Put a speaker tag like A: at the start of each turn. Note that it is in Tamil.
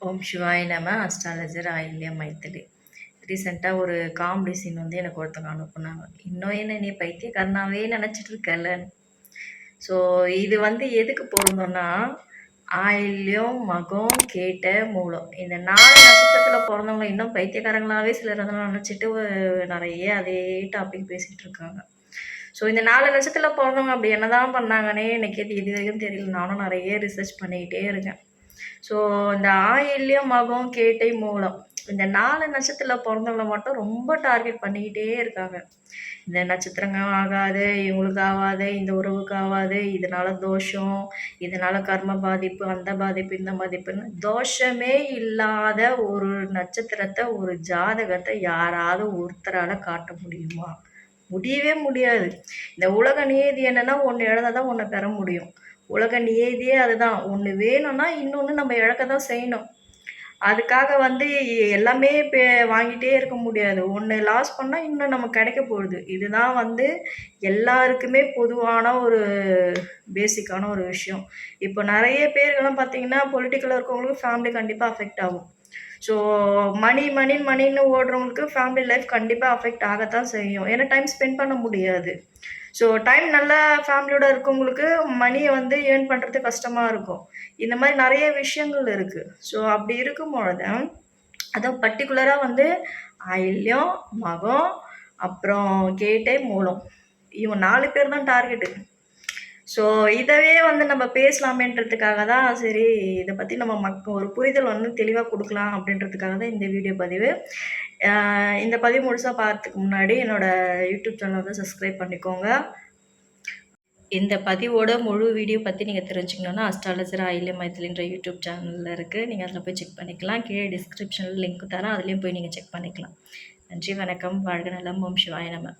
A: ஓம் சிவாய் நம அஸ்ட்ராலஜர் ஆயில்ய மைத்திலி. ரீசெண்டாக ஒரு காமெடி சீன் வந்து எனக்கு ஒருத்தவங்க அனுப்புனாங்க. இன்னும் என்ன நீ பைத்தியக்காரனாவே நினச்சிட்டு இருக்கல ஸோ இது வந்து எதுக்கு பொருந்தோம்னா ஆயில்யம் மகம் கேட்ட மூலம். இந்த நாலு நட்சத்திரத்தில் பிறந்தவங்க இன்னும் பைத்தியக்காரங்களாகவே சிலர் அதெல்லாம் நினச்சிட்டு நிறைய அதே டாபிக் பேசிகிட்டு இருக்காங்க ஸோ இந்த நாலு நட்சத்திரத்தில் பிறந்தவங்க அப்படி என்னதான் பண்ணாங்கன்னே எனக்கு இது இது வரைக்கும் தெரியல. நானும் நிறைய ரிசர்ச் பண்ணிக்கிட்டே இருக்கேன். ஸோ இந்த ஆயில்யம் மகம் கேட்டை மூலம் இந்த நாலு நட்சத்திரத்தில் பிறந்தவங்கள மட்டும் ரொம்ப டார்கெட் பண்ணிக்கிட்டே இருக்காங்க. இந்த நட்சத்திரங்கள் ஆகாது இவங்களுக்கு ஆகாது இந்த உறவுக்கு ஆகாது இதனால தோஷம் இதனால கர்ம பாதிப்பு அந்த பாதிப்பு இந்த பாதிப்புன்னு தோஷமே இல்லாத ஒரு நட்சத்திரத்தை ஒரு ஜாதகத்தை யாராவது ஒருத்தரால் காட்ட முடியுமா? முடியவே முடியாது. இந்த உலக நியதி என்னன்னா ஒன்று எழுத தான் ஒன்று பெற முடியும். உலக நியதியே அதுதான். ஒன்று வேணும்னா இன்னொன்று நம்ம இழக்க தான் செய்யணும். அதுக்காக வந்து எல்லாமே இப்போ வாங்கிட்டே இருக்க முடியாது. ஒன்று லாஸ் பண்ணால் இன்னும் நமக்கு கிடைக்க போகுது. இதுதான் வந்து எல்லாருக்குமே பொதுவான ஒரு பேசிக்கான ஒரு விஷயம். இப்போ நிறைய பேர்கள்லாம் பார்த்தீங்கன்னா பொலிட்டிக்கலில் இருக்கவங்களுக்கு ஃபேமிலி கண்டிப்பாக அஃபெக்ட் ஆகும். ஸோ மணி மணி மணின்னு ஓடுறவங்களுக்கு ஃபேமிலி லைஃப் கண்டிப்பாக அஃபெக்ட் ஆகத்தான் செய்யும். ஏன்னா டைம் ஸ்பெண்ட் பண்ண முடியாது. ஸோ டைம் நல்லா ஃபேமிலியோட இருக்கவங்களுக்கு மணியை வந்து ஏர்ன் பண்ணுறது கஷ்டமாக இருக்கும். இந்த மாதிரி நிறைய விஷயங்கள் இருக்குது ஸோ அப்படி இருக்கும் பொழுது அதுவும் பர்டிகுலராக வந்து ஆயில்யம் மகம் அப்புறம் கேட்டே மூலம். இவன் நாலு பேர் தான் டார்கெட்டு ஸோ இதவே வந்து நம்ம பேசலாமேன்றதுக்காக தான் சரி இதை பற்றி நம்ம மக் ஒரு புரிதல் வந்து தெளிவாக கொடுக்கலாம் அப்படின்றதுக்காக தான் இந்த வீடியோ பதிவு. இந்த பதிவு முழுசாக பார்த்துக்கு முன்னாடி என்னோடய யூடியூப் சேனல் வந்து சப்ஸ்கிரைப் பண்ணிக்கோங்க. இந்த பதிவோட முழு வீடியோ பற்றி நீங்கள் தெரிஞ்சுக்கணுன்னா அஸ்ட்ராலஜர் ஆயில்ய மைத்திலின்ற யூடியூப் சேனலில் இருக்குது நீங்கள் அதில் போய் செக் பண்ணிக்கலாம். கீழே டிஸ்கிரிப்ஷனில் லிங்க் தரேன். அதுலேயும் போய் நீங்கள் செக் பண்ணிக்கலாம். நன்றி வணக்கம். வாழ்க நலம். ஓம் சிவாய நம்ம